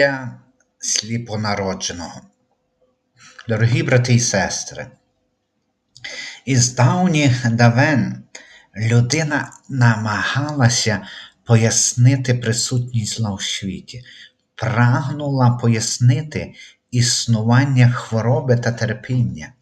Я сліпонародженого. Дорогі брати і сестри, із давніх давен людина намагалася пояснити присутність зла у світі, прагнула пояснити існування хвороби та терпіння.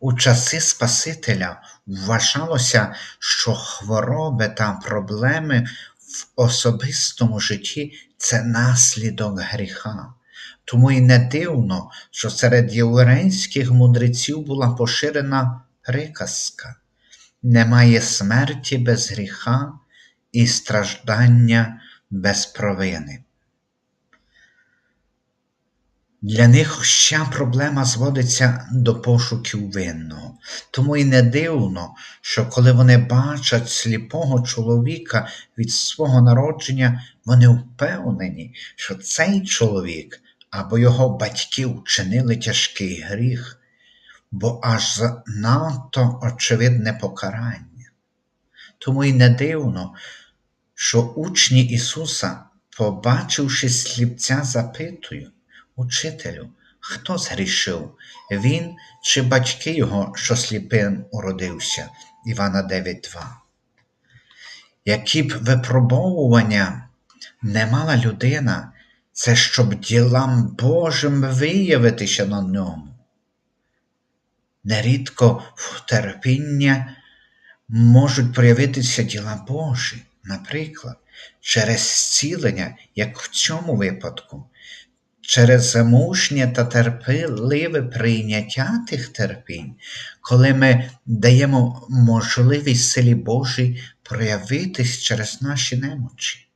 У часи Спасителя вважалося, що хвороби та проблеми в особистому житті це наслідок гріха. Тому й не дивно, що серед єврейських мудреців була поширена приказка немає смерті без гріха і страждання без провини. Для них вся проблема зводиться до пошуків винного. Тому й не дивно, що коли вони бачать сліпого чоловіка від свого народження, вони впевнені, що цей чоловік або його батьки вчинили тяжкий гріх, бо аж надто очевидне покарання. Тому й не дивно, що учні Ісуса, побачивши сліпця, запитують, Учителю, хто згрішив? Він чи батьки його, що сліпим уродився? Івана 9.2. Які б випробовування не мала людина, це щоб ділам Божим виявитися на ньому. Нерідко в терпіння можуть проявитися діла Божі, наприклад, через зцілення, як в цьому випадку, через мужнє та терпеливе прийняття тих терпінь, коли ми даємо можливість силі Божій проявитись через наші немочі.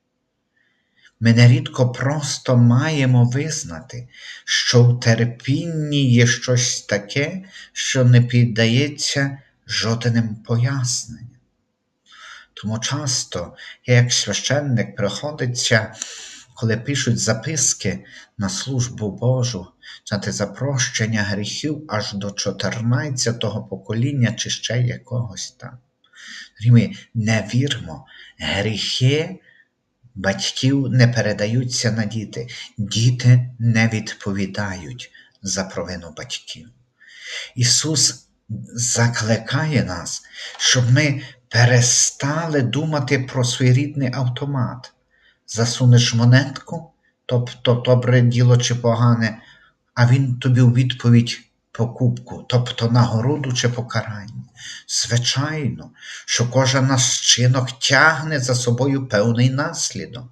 Ми нерідко просто маємо визнати, що в терпінні є щось таке, що не піддається жодним поясненням. Тому часто, як священник приходиться коли пишуть записки на службу Божу, знати за прощення гріхів аж до 14-го покоління чи ще якогось там. Ми не вірмо, гріхи батьків не передаються на діти, діти не відповідають за провину батьків. Ісус закликає нас, щоб ми перестали думати про своєрідний автомат засунеш монетку, тобто добре діло чи погане, а він тобі у відповідь покупку, тобто нагороду чи покарання. Звичайно, що кожен наш вчинок тягне за собою певний наслідок,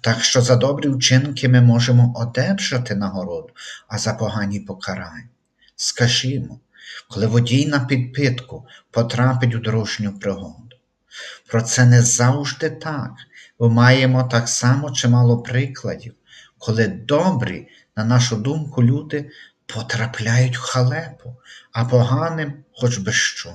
так що за добрі вчинки ми можемо одержати нагороду, а за погані покарання. Скажімо, коли водій на підпитку потрапить у дорожню пригоду. Про це не завжди так, бо маємо так само чимало прикладів, коли добрі, на нашу думку, люди потрапляють в халепу, а поганим хоч би що.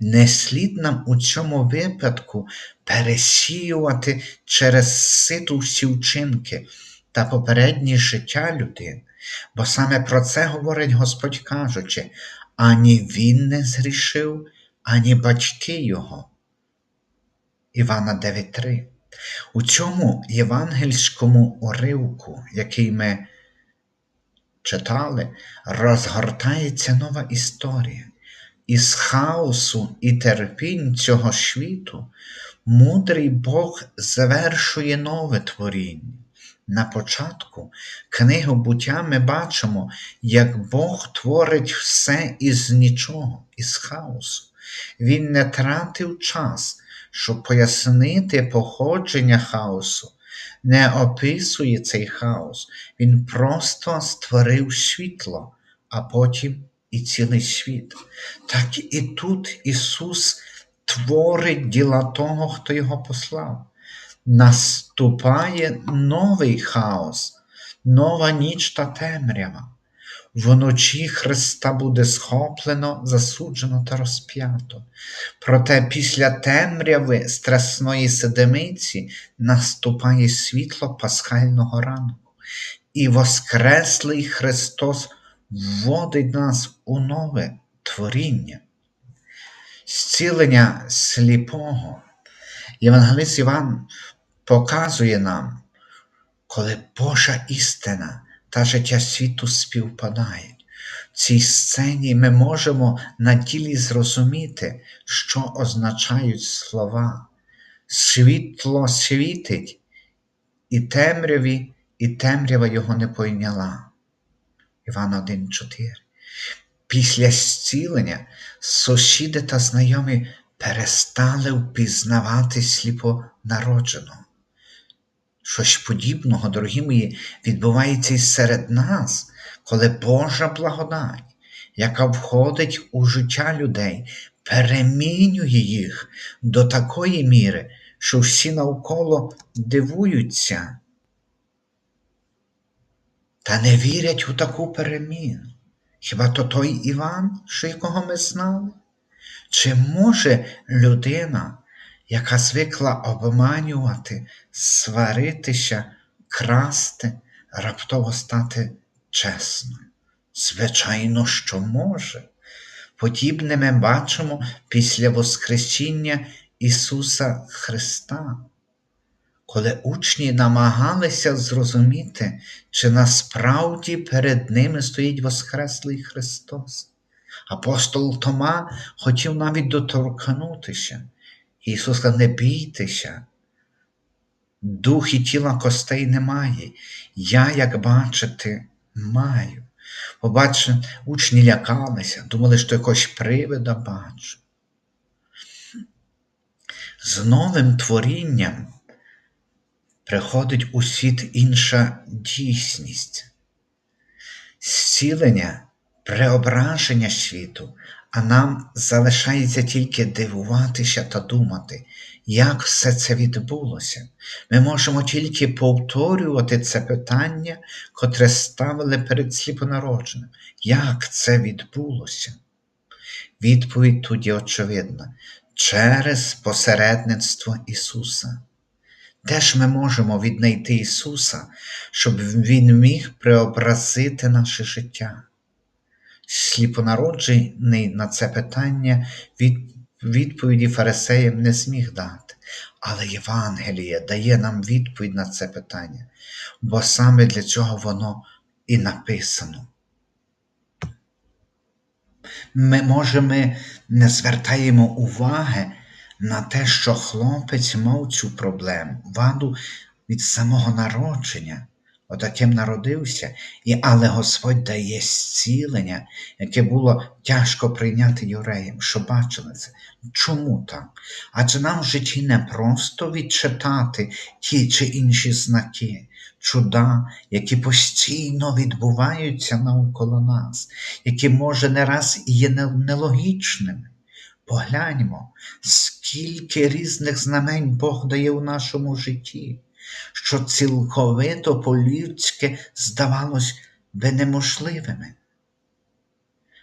Не слід нам у цьому випадку пересіювати через ситу всі вчинки та попереднє життя людини, бо саме про це говорить Господь кажучи, ані він не згрішив, ані батьки його. Івана 9.3. У цьому євангельському уривку, який ми читали, розгортається нова історія. Із хаосу і терпінь цього світу мудрий Бог завершує нове творіння. На початку книги буття ми бачимо, як Бог творить все із нічого, із хаосу. Він не тратив час, щоб пояснити походження хаосу, не описує цей хаос. Він просто створив світло, а потім і цілий світ. Так і тут Ісус творить діла того, хто його послав. Наступає новий хаос, нова ніч та темрява. Вночі Христа буде схоплено, засуджено та розп'ято. Проте після темряви страсної седемиці наступає світло пасхального ранку, і Воскреслий Христос вводить нас у нове творіння. Зцілення сліпого. Євангелист Іван показує нам, коли Божа істина та життя світу співпадають. В цій сцені ми можемо на ділі зрозуміти, що означають слова. Світло світить, і темряві, і темрява його не пойняла. Іван 1,4. Після зцілення сусіди та знайомі перестали впізнавати сліпонародженого. Щось подібного, дорогі мої, відбувається і серед нас, коли Божа благодать, яка входить у життя людей, перемінює їх до такої міри, що всі навколо дивуються та не вірять у таку переміну. Хіба то той Іван, що якого ми знали? Чи може людина, яка звикла обманювати, сваритися, красти, раптово стати чесною? Звичайно, що може. Подібне ми бачимо після Воскресіння Ісуса Христа, коли учні намагалися зрозуміти, чи насправді перед ними стоїть Воскреслий Христос. Апостол Тома хотів навіть доторкнутися. Ісус сказав, не бійтеся, дух і тіла костей немає. Я, як бачите, маю. Побачили, учні лякалися, думали, що якось привида бачу. З новим творінням приходить у світ інша дійсність, зцілення, преображення світу, а нам залишається тільки дивуватися та думати, як все це відбулося. Ми можемо тільки повторювати це питання, котре ставили перед сліпонародженим. Як це відбулося? Відповідь є очевидна через посередництво Ісуса. Де ж ми можемо віднайти Ісуса, щоб Він міг преобразити наше життя? Сліпонароджений на це питання від, відповіді фарисеям не зміг дати, але Євангеліє дає нам відповідь на це питання, бо саме для цього воно і написано. Ми, може, ми не звертаємо уваги на те, що хлопець мав цю проблему, ваду від самого народження, отаким народився, і, але Господь дає зцілення, яке було тяжко прийняти юреям, що бачили це. Чому так? Адже нам в житті не просто відчитати ті чи інші знаки, чуда, які постійно відбуваються навколо нас, які, може, не раз і є нелогічними. Погляньмо, скільки різних знамень Бог дає у нашому житті, що цілковито по-людськи здавалось би неможливими.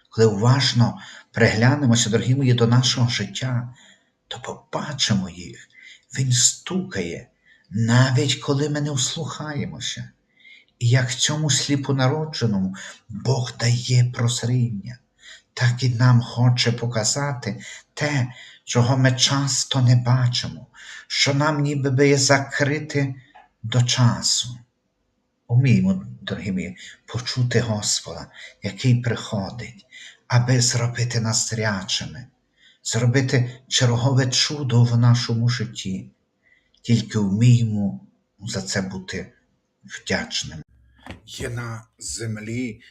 Коли уважно приглянемося, дорогі мої, до нашого життя, то побачимо їх, Він стукає, навіть коли ми не вслухаємося. І як цьому сліпонародженому Бог дає прозріння так і нам хоче показати те, чого ми часто не бачимо, що нам ніби би є закрите до часу. Уміємо, дорогі мої, почути Господа, який приходить, аби зробити нас зрячими, зробити чергове чудо в нашому житті, тільки вміємо за це бути вдячними. Є на землі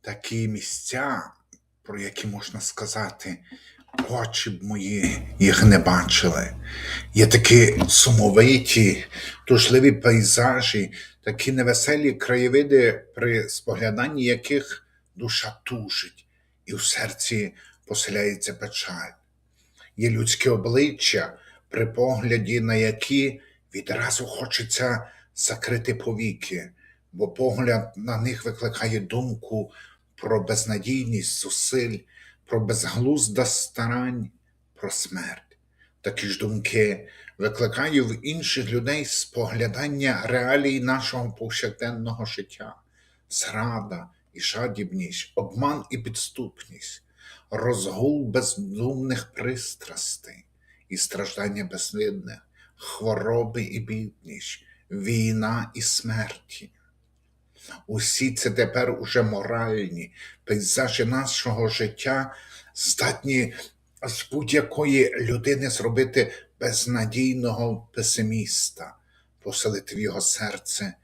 такі місця, про які можна сказати, очі б мої їх не бачили. Є такі сумовиті, тужливі пейзажі, такі невеселі краєвиди, при спогляданні яких душа тужить, і в серці поселяється печаль. Є людське обличчя, при погляді на які відразу хочеться закрити повіки, бо погляд на них викликає думку про безнадійність зусиль, про безглузда старань, про смерть. Такі ж думки викликає в інших людей споглядання реалій нашого повсякденного життя, зрада і жадібність, обман і підступність, розгул бездумних пристрастей і страждання безвидних, хвороби і бідність, війна і смерті. Усі це тепер уже моральні пейзажі нашого життя здатні з будь-якої людини зробити безнадійного песиміста, поселити в його серце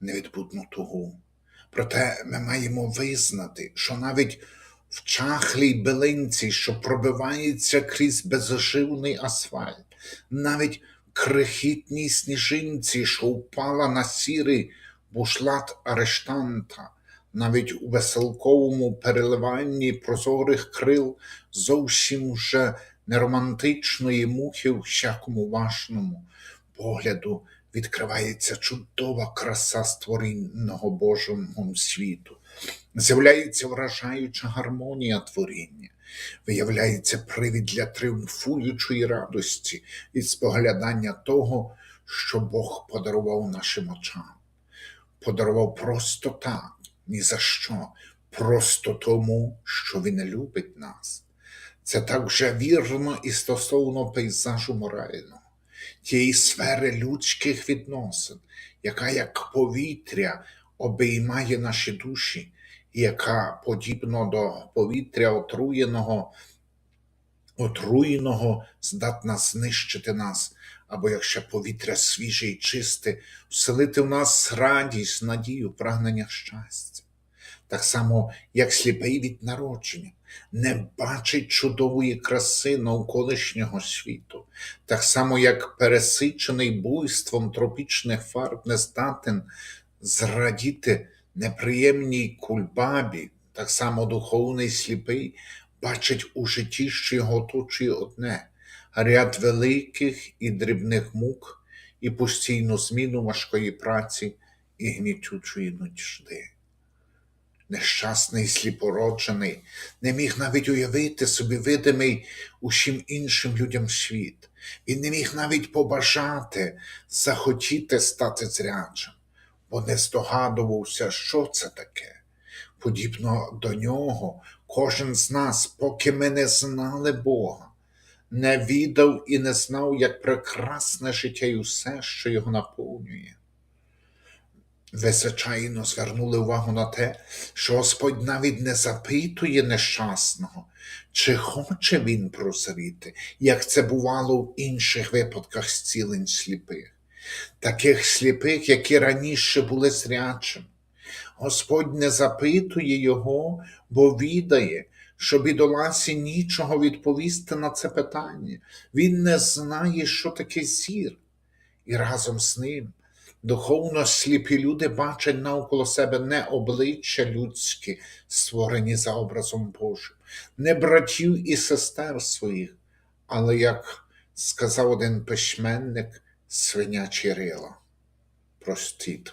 невідбудну тугу. Проте ми маємо визнати, що навіть в чахлій билинці, що пробивається крізь безживний асфальт, навіть в крихітній сніжинці, що впала на сірий бушлат арештанта, навіть у веселковому переливанні прозорих крил зовсім вже неромантичної мухи в всякому вашному погляду відкривається чудова краса створеного Божим світу. З'являється вражаюча гармонія творіння, виявляється привід для тріумфуючої радості від споглядання того, що Бог подарував нашим очам. Подарував просто так, ні за що, просто тому, що Він любить нас. Це так вже вірно і стосовно пейзажу морального, тієї сфери людських відносин, яка як повітря обіймає наші душі, і яка, подібно до повітря отруєного, отруєного, здатна знищити нас, або якщо повітря свіже і чисте, вселити в нас радість, надію, прагнення щастя. Так само, як сліпий від народження, не бачить чудової краси навколишнього світу, так само, як пересичений буйством тропічних фарб не здатен зрадіти неприємній кульбабі, так само духовний сліпий бачить у житті, що його оточує одне ряд великих і дрібних мук, і постійну зміну важкої праці і гнітючої нужди. Нещасний сліпороджений не міг навіть уявити собі видимий усім іншим людям світ. Він не міг навіть побажати, захотіти стати зрячим, бо не здогадувався, що це таке. Подібно до нього, кожен з нас, поки ми не знали Бога, не відав і не знав, як прекрасне життя і усе, що його наповнює. Ви, звичайно, звернули увагу на те, що Господь навіть не запитує нещасного, чи хоче він прозріти, як це бувало в інших випадках зцілень сліпих, таких сліпих, які раніше були зрячими. Господь не запитує його, бо відає, що бідоласі нічого відповісти на це питання. Він не знає, що таке зір, і разом з ним Духовно сліпі люди бачать навколо себе не обличчя людські, створені за образом Божим, не братів і сестер своїх, але, як сказав один письменник, свинячі рила. Простіт.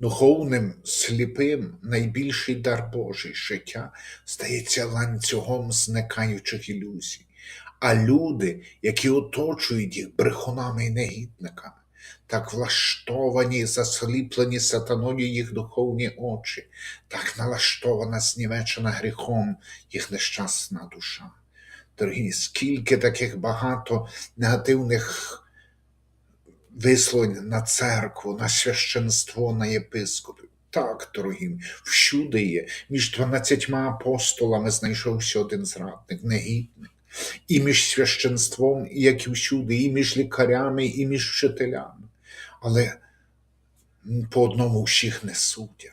Духовним сліпим найбільший дар Божий життя стається ланцюгом зникаючих ілюзій, а люди, які оточують їх брехунами і негідниками, так влаштовані, засліплені сатаною їх духовні очі, так налаштована, знівечена гріхом їх нещасна душа. Дорогі, скільки таких багато негативних висловлень на церкву, на священство, на єпископів. Так, дорогі, всюди є. Між дванадцятьма апостолами знайшовся один зрадник, негідник. І між священством, як і всюди, і між лікарями, і між вчителями. Але по одному всіх не судять.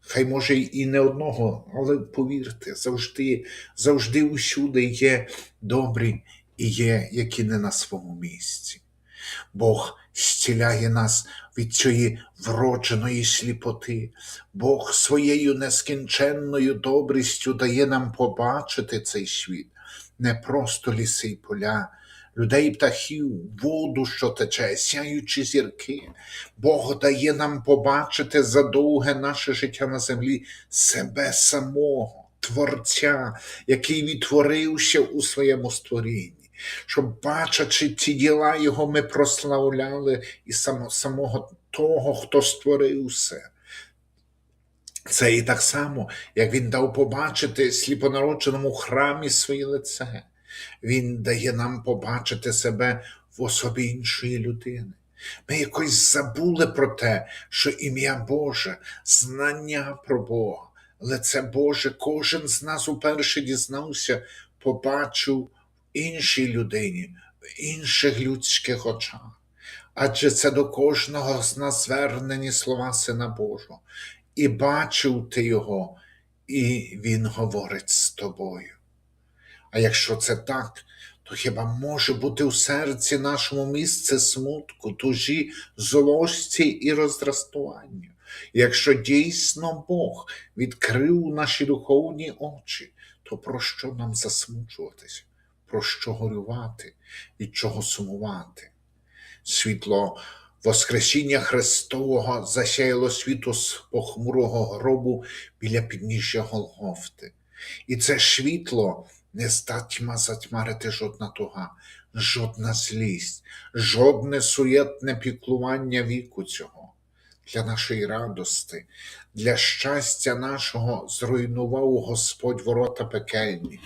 Хай може і не одного, але повірте, завжди, завжди усюди є добрі і є, які не на своєму місці. Бог зціляє нас від цієї вродженої сліпоти. Бог своєю нескінченною добрістю дає нам побачити цей світ, не просто ліси й поля, людей, птахів, воду, що тече, сяючі зірки. Бог дає нам побачити за довге наше життя на землі себе самого, Творця, який відтворився у своєму створінні. Щоб, бачачи ці діла Його, ми прославляли і само, самого того, хто створив все. Це і так само, як він дав побачити сліпонародженому храмі своє лице. Він дає нам побачити себе в особі іншої людини. Ми якось забули про те, що ім'я Боже, знання про Бога, лице Боже, кожен з нас уперше дізнався, побачив іншій людині, в інших людських очах. Адже це до кожного з нас звернені слова Сина Божого. І бачив ти його, і Він говорить з тобою. А якщо це так, то хіба може бути у серці нашому місце смутку, тужі, злості і роздратування? Якщо дійсно Бог відкрив наші духовні очі, то про що нам засмучуватися, про що горювати, від чого сумувати? Світло Воскресіння Христового засяяло світу з похмурого гробу біля підніжжя Голгофти. І це світло не здатьма затьмарити жодна туга, жодна злість, жодне суєтне піклування віку цього. Для нашої радости, для щастя нашого зруйнував Господь ворота пекельні,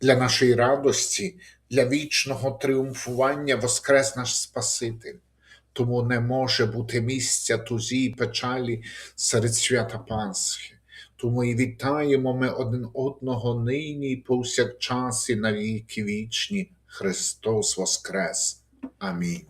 для нашої радості, для вічного тріумфування воскрес наш Спаситель. Тому не може бути місця тузі і печалі серед свята Пасхи. Тому і вітаємо ми один одного нині і повсякчас і на віки вічні. Христос Воскрес. Амінь.